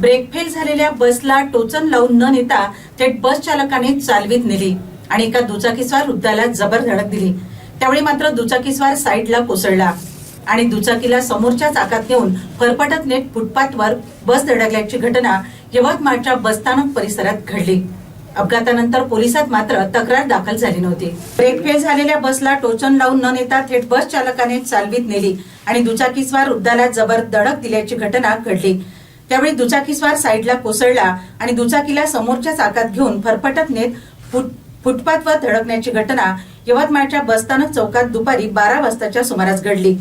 Brake fail झालेल्या बसला टोचन लावून न नेता थेट बस चालकाने चालवीत नेली आणि एका दुचाकीस्वार वृद्धाला जबर धडक दिली. त्यावेळी मात्र दुचाकीस्वार साईडला कोसळला आणि दुचाकीला समोरच्या चाकात नेऊन फरफटत नेट फुटपाथवर बस धडकल्याची घटना यवतमाळच्या बसस्थानक परिसरात घडली. अपघातानंतर पोलिसात मात्र तक्रार दाखल झाली नव्हती. ब्रेक फेल झालेल्या बसला टोचन लावून न नेता थेट बस चालकाने चालवीत नेली आणि दुचाकीस्वार वृद्धाला जबर धडक दिल्याची घटना घडली. त्यावेळी दुचाकीस्वार साईडला कोसळला आणि दुचाकीला समोरच्या चाकात घेऊन फरफटत नेत फुट फुटपाथवर धडकण्याची घटना यवतमाळच्या बसस्थानक चौकात दुपारी बारा वाजताच्या सुमारास घडली.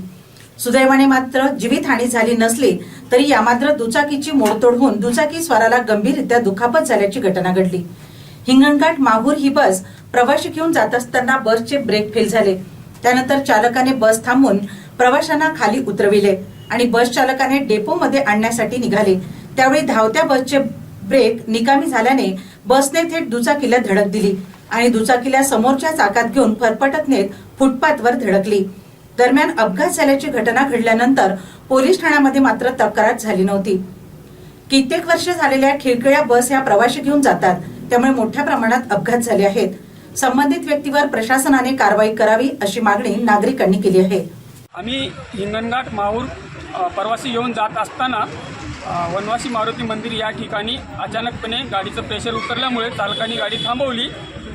सुदैवाने मात्र जीवितहानी झाली नसली तरी या मात्र दुचाकीची मोडतोड होऊन दुचाकी स्वाराला गंभीररित्या दुखापत झाल्याची घटना घडली. हिंगणघाट माहूर ही बस प्रवाशी घेऊन जात असताना बसचे ब्रेक फेल झाले. त्यानंतर चालकाने बस थांबवून प्रवाशांना खाली उतरविले. आणि बस चालकाने डेपोमध्ये आणण्यासाठी निघाले. त्यावेळी धावत्या बसचे ब्रेक निकामी झाल्याने बसने थेट दुचाकीला धडक दिली आणि दुचाकीला समोरच्या चाकात घेऊन फरफटत नेत फुटपाथवर धडकली. दरम्यान अपघात झाल्याची घटना घडल्यानंतर पोलीस ठाण्यामध्ये मात्र तक्रार झाली नव्हती. कित्येक वर्ष झालेल्या खिळखिळ्या बस या प्रवाशी घेऊन जातात त्यामुळे मोठ्या प्रमाणात अपघात झाले आहेत. संबंधित व्यक्तीवर प्रशासनाने कारवाई करावी अशी मागणी नागरिकांनी केली आहे. आम्ही हिंगणघाट माहूर परवासी प्रवासी येऊन जात असताना वनवासी मारुती मंदिर या ठिकाणी अचानकपणे गाडीचं प्रेशर उतरल्यामुळे चालकाने गाडी थांबवली.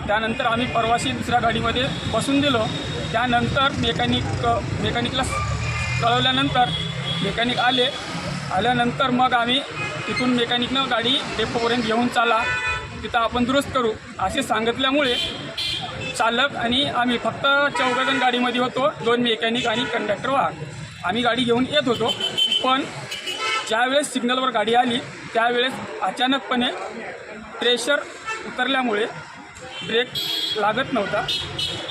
त्यानंतर आम्ही परवासी दुसऱ्या गाडीमध्ये बसून दिलो. त्यानंतर मेकॅनिक मेकॅनिकला कळवल्यानंतर मेकॅनिक आले. आल्यानंतर मग आम्ही तिथून मेकॅनिकनं गाडी डेपोपर्यंत घेऊन चाला. तिथं आपण दुरुस्त करू असे सांगितल्यामुळे चालक आणि आम्ही फक्त चौघजण गाडीमध्ये होतो. दोन मेकॅनिक आणि कंडक्टर वाहक आम्ही गाडी घेऊन येत होतो. पण ज्यावेळेस सिग्नलवर गाडी आली त्यावेळेस अचानकपणे प्रेशर उतरल्यामुळे ब्रेक लागत नव्हता.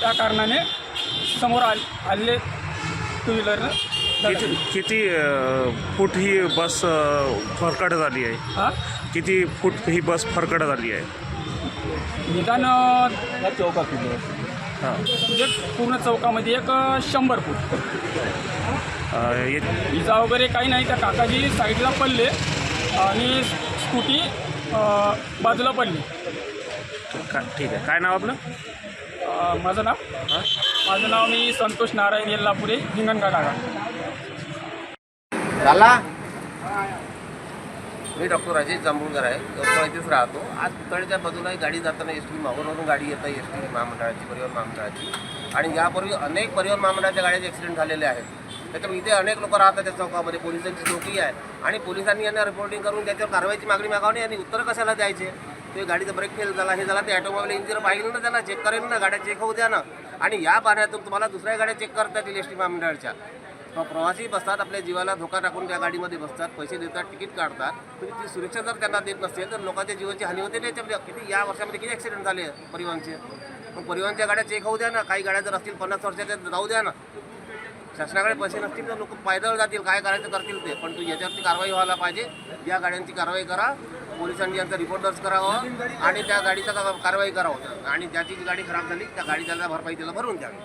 त्या कारणाने समोर आल आलेले टू व्हीलरनं किती फूट ही बस फरकट झाली आहे? हा? किती फूट ही बस फरकट झाली आहे? निदान हां. म्हणजे पूर्ण चौकामध्ये एक शंभर फूट. अ, ये- इजा वगैरे काही नाही त्या काकाजी साईडला पडले आणि स्कूटी अ, बाजूला पडली. का ठीक आहे. काय नाव आपलं? अ, माझं नाव? हां. माझं नाव मी संतोष नारायण येल्लापुरे हिंगणघाट आगा झाला? मी डॉक्टर राजेश जांभूळकर आहे. यवतमाळ इथेच राहतो. आज पुतळ्याच्या बाजूला गाडी जाताना एस टी माहूरवरून गाडी येत आहे. एस टी महामंडळाची परिवहन महामंडळाची. आणि यापूर्वी अनेक परिवहन महामंडळाच्या गाड्याचे ॲक्सिडेंट झालेले आहेत. त्याच्यामुळे इथे अनेक लोक राहतात त्या चौकामध्ये. पोलिसांची चौकी आहे. आणि पोलिसांनी यांना रिपोर्टिंग करून त्याच्यावर कारवाईची मागणी मागावली आणि उत्तर कशाला द्यायचे? ते गाडीचा ब्रेक फेल झाला हे झाला ते ऑटोमोबाईल इंजिन पाहिलं ना त्याला चेक करेल ना गाड्या चेक होऊ द्या ना. आणि या पाण्यातून तुम्हाला दुसऱ्या गाड्या चेक करता येतील एस टी महामंडळाच्या. प्रवासी बसतात आपल्या जीवाला धोका टाकून त्या गाडीमध्ये बसतात पैसे देतात तिकीट काढतात. तुम्ही ती सुरक्षा जर त्यांना देत नसेल तर लोकांच्या जीवाची हानी होते नाही त्यामध्ये किती या वर्षामध्ये किती ॲक्सिडेंट झाले परिवहनचे मग परिवहनच्या गाड्या चेक होऊ द्या ना. काही गाड्या जर असतील पन्नास वर्षाच्या तर जाऊ द्या ना. शासनाकडे पैसे नसतील तर लोक पायदळ जातील काय करायचं करतील ते. पण तू याच्यावरती कारवाई व्हायला पाहिजे. या गाड्यांची कारवाई करा. पोलिसांनी यांचा रिपोर्ट दर्ज करावा आणि त्या गाडीचा कारवाई करावं. आणि ज्याची जी गाडी खराब झाली त्या गाडी त्याला भरपाई त्याला भरून द्यावी